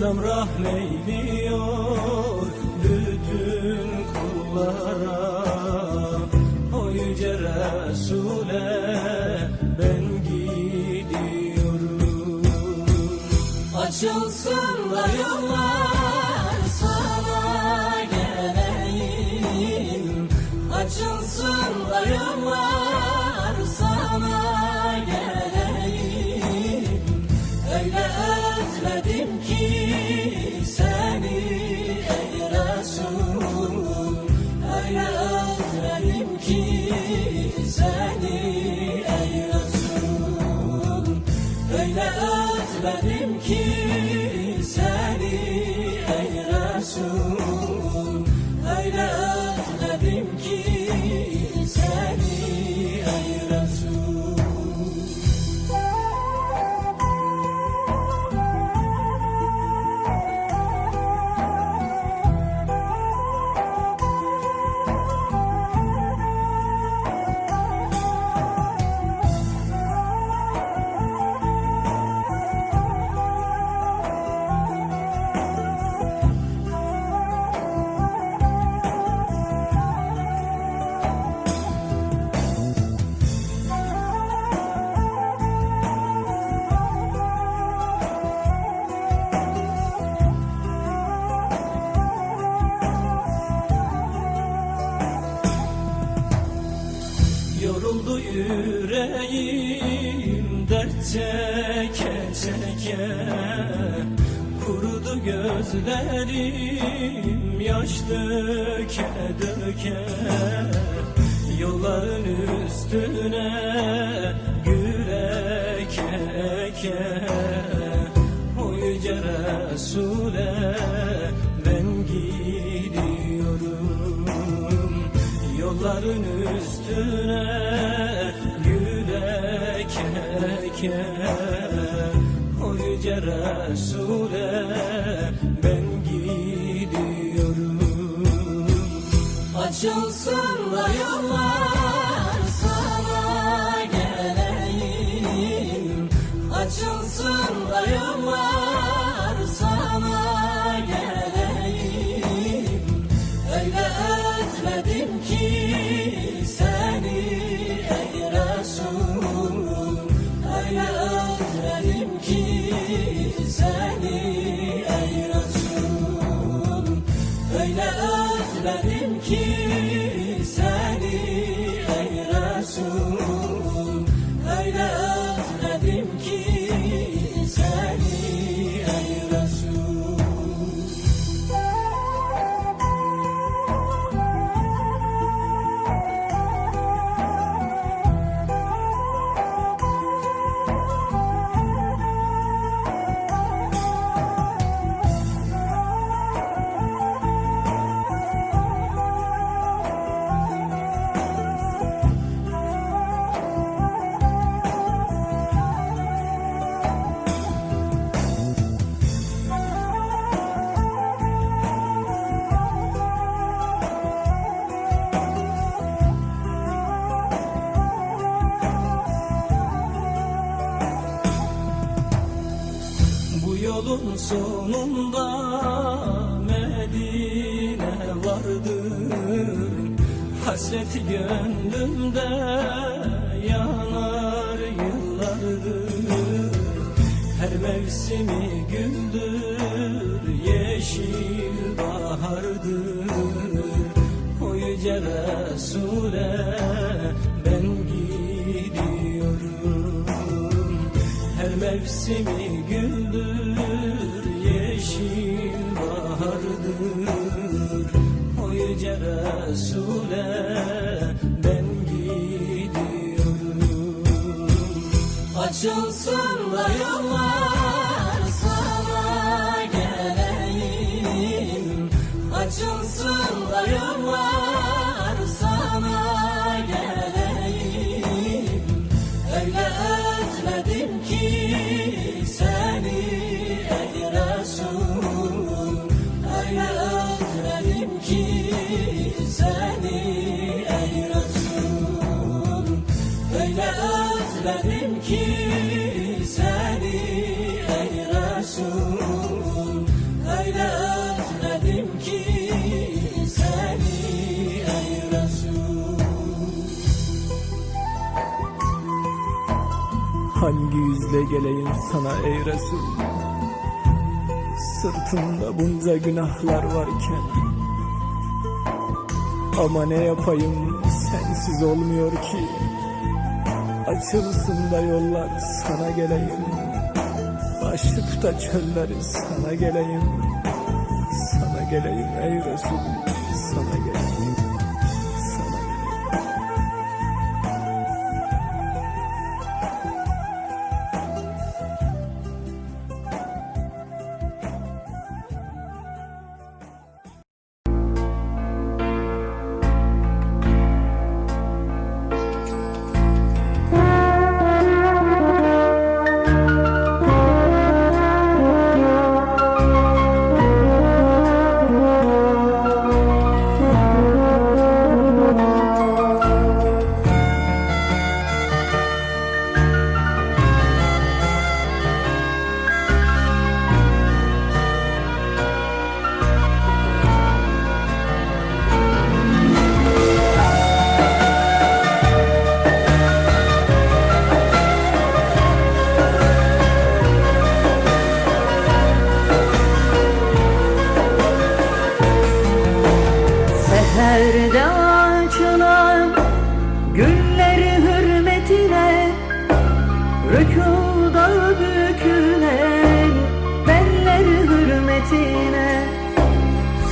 Mevlam rahmeyliyor bütün kullara? O yüce Resul'e ben gidiyorum. Açılsın da yollar Resul Yoruldu yüreğim dert çeke çeke Kurudu gözlerim yaş döke döke Yolların üstüne gül eke yüce Resul'e özledim ki sonunda Medine vardır. Hasreti gönlümde yanar yıllardır. Her mevsimi güldür yeşil bahardır. O yüce Resul'e ben gidiyorum. Her mevsimi Resul'e ben gidiyorum. Açılsın da yollar sana geleyim. Açılsın da yollar Hangi yüzle geleyim sana ey Resul? Sırtımda bunca günahlar varken. Ama ne yapayım? Sensiz olmuyor ki. Açılsın da yollar sana geleyim. Açlık da çölleri sana geleyim. Sana geleyim ey Resul Sana geleyim Rükuda bükülen belleri hürmetine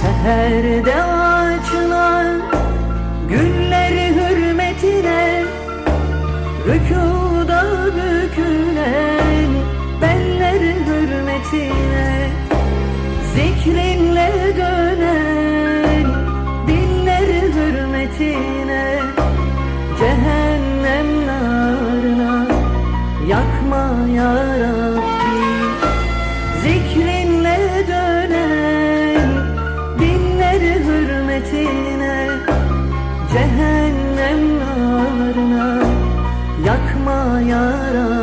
Seherde açılan gülleri hürmetine Rükuda bükülen belleri hürmetine Zikrinle dönen dilleri hürmetine ya Zikrinle dönen dilleri hürmetine Cehennem narına yakma ya Rabbi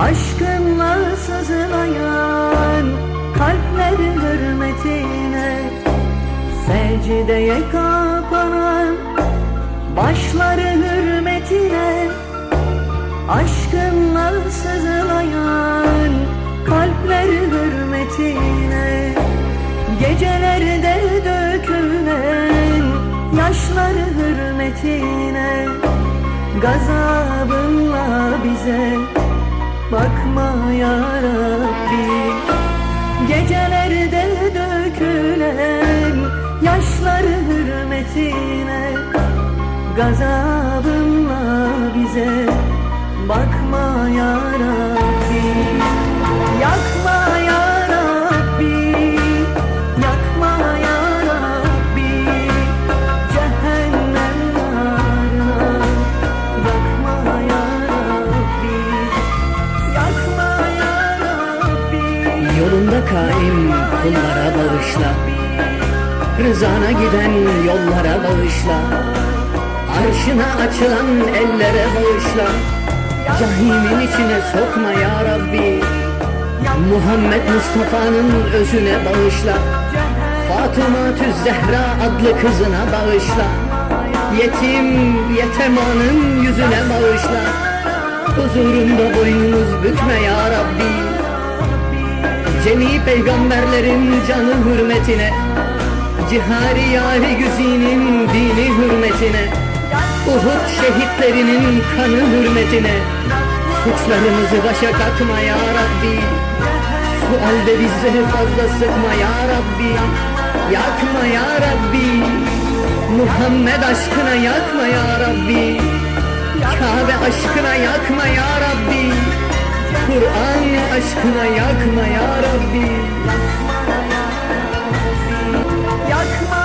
Aşkınla sızlayan kalpleri hürmetine Secdeye kapanan başları hürmetine Aşkınla sızlayan kalpleri hürmetine Gecelerde dökülen yaşları hürmetine Gazabınla bize bakma ya Gecelerde dökülen yaşları hürmetine Gazabınla Arşına açılan ellere bağışla. Cahimin içine sokma ya Rabbi. Muhammed Mustafa'nın özüne bağışla. Fatıma Zehra adlı kızına bağışla. Yetim yetemanın yüzüne bağışla. Huzurunda boynumuz bükme ya Rabbi. Cemi peygamberlerin canı hürmetine. Cihari yari güzinin dini hürmetine Uhud şehitlerinin kanı hürmetine Suçlarımızı başa kalkma ya Rabbi. Sualde bizleri fazla sıkma ya Rabbi. Yakma ya Rabbi. Muhammed aşkına yakma ya Rabbi. Kabe aşkına yakma ya Rabbi. Kur'an aşkına yakma ya Rabbi. Yakma